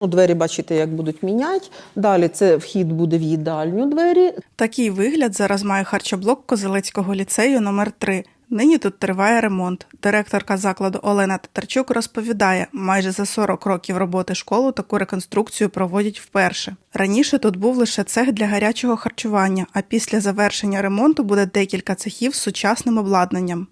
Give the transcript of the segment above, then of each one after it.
Ну, Двері, бачите, як будуть міняти. Далі це вхід буде в їдальню двері. Такий вигляд зараз має харчоблок Козелецького ліцею номер 3 Нині тут триває ремонт. Директорка закладу Олена Татарчук розповідає, майже за 40 років роботи школу таку реконструкцію проводять вперше. Раніше тут був лише цех для гарячого харчування, а після завершення ремонту буде декілька цехів з сучасним обладнанням.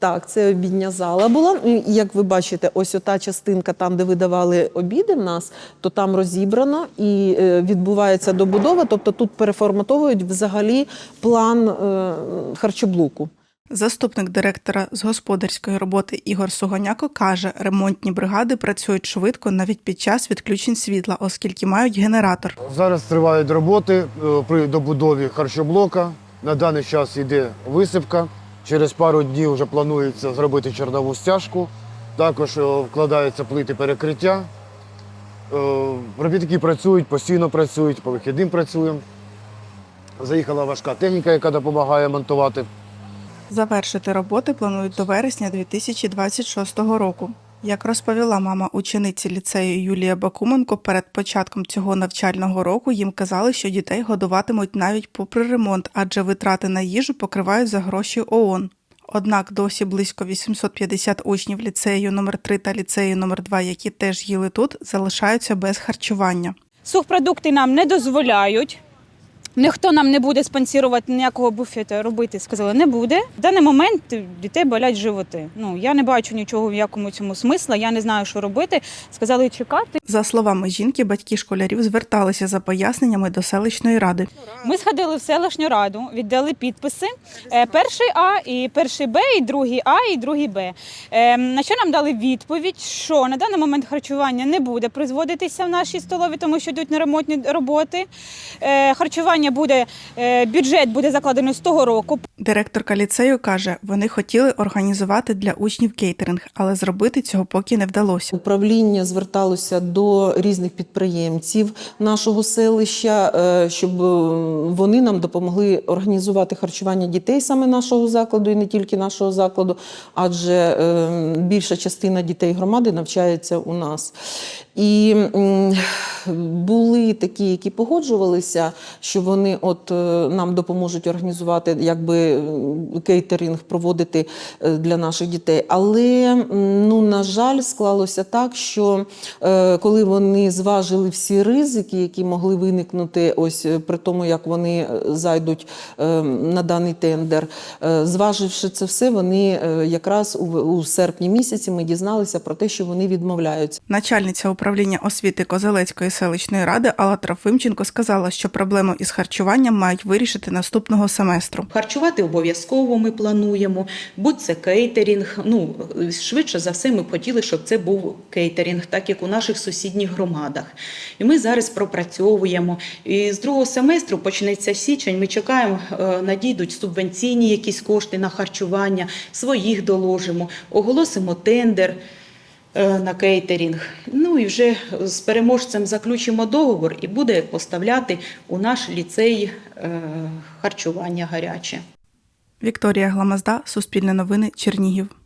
Так, це обідня зала була. Як ви бачите, ось ота частинка, там, де видавали обіди в нас, то там розібрано і е, відбувається добудова. Тобто тут переформатовують взагалі план е, харчоблоку. Заступник директора з господарської роботи Ігор Сугоняко каже, ремонтні бригади працюють швидко навіть під час відключень світла, оскільки мають генератор. Зараз тривають роботи е, при добудові харчоблока. На даний час йде висипка. Через пару днів вже планується зробити чорнову стяжку. Також е, вкладаються плити перекриття. Е, Робітники працюють, постійно працюють, по вихідним працюємо. Заїхала важка техніка, яка допомагає монтувати. Завершити роботи планують до вересня 2026 року. Як розповіла мама учениці ліцею Юлія Бакуменко, перед початком цього навчального року їм казали, що дітей годуватимуть навіть попри ремонт, адже витрати на їжу покривають за гроші ООН. Однак досі близько 850 учнів ліцею номер 3 та ліцею номер 2 які теж їли тут, залишаються без харчування. Сухпродукти нам не дозволяють. Ніхто нам не буде спонсорувати ніякого буфету робити. Сказали, не буде. В даний момент дітей болять животи. Ну я не бачу нічого в якому цьому смисла. Я не знаю, що робити. Сказали чекати. За словами жінки, батьки школярів зверталися за поясненнями до селищної ради. Ми сходили в селищну раду, віддали підписи. Е, Перший А і перший Б, і другий А, і другий Б. Е, На що нам дали відповідь, що на даний момент харчування не буде призводитися в нашій столові, тому що йдуть на ремонтні роботи. Е, Харчування буде, е, бюджет буде закладено з того року. Директорка ліцею каже, вони хотіли організувати для учнів кейтеринг, але зробити цього поки не вдалося. Управління зверталося до різних підприємців нашого селища, е, щоб е, вони нам допомогли організувати харчування дітей саме нашого закладу і не тільки нашого закладу, адже е, більша частина дітей громади навчається у нас. І були такі, які погоджувалися, що вони от нам допоможуть організувати якби м, кейтеринг проводити е, для наших дітей. Але ну на жаль, склалося так, що е, коли вони зважили всі ризики, які могли виникнути, ось е, при тому, як вони е, зайдуть е, на даний тендер, е, зваживши це все, вони е, якраз у, у серпні місяці ми дізналися про те, що вони відмовляються. Начальниця управління освіти Козелецької селищної ради Алла Трофимченко сказала, що проблему із харчуванням мають вирішити наступного семестру. Харчувати обов'язково ми плануємо, будь це кейтерінг. Ну швидше за все, ми б хотіли, щоб це був кейтерінг, так як у наших сусідніх громадах. І ми зараз пропрацьовуємо. І з другого семестру почнеться січень. Ми чекаємо, е, надійдуть субвенційні якісь кошти на харчування, своїх доложимо, оголосимо тендер. е, На кейтерінг. Ну і вже з переможцем заключимо договор і буде поставляти у наш ліцей е, харчування гаряче. Вікторія Гламазда, Суспільне новини, Чернігів.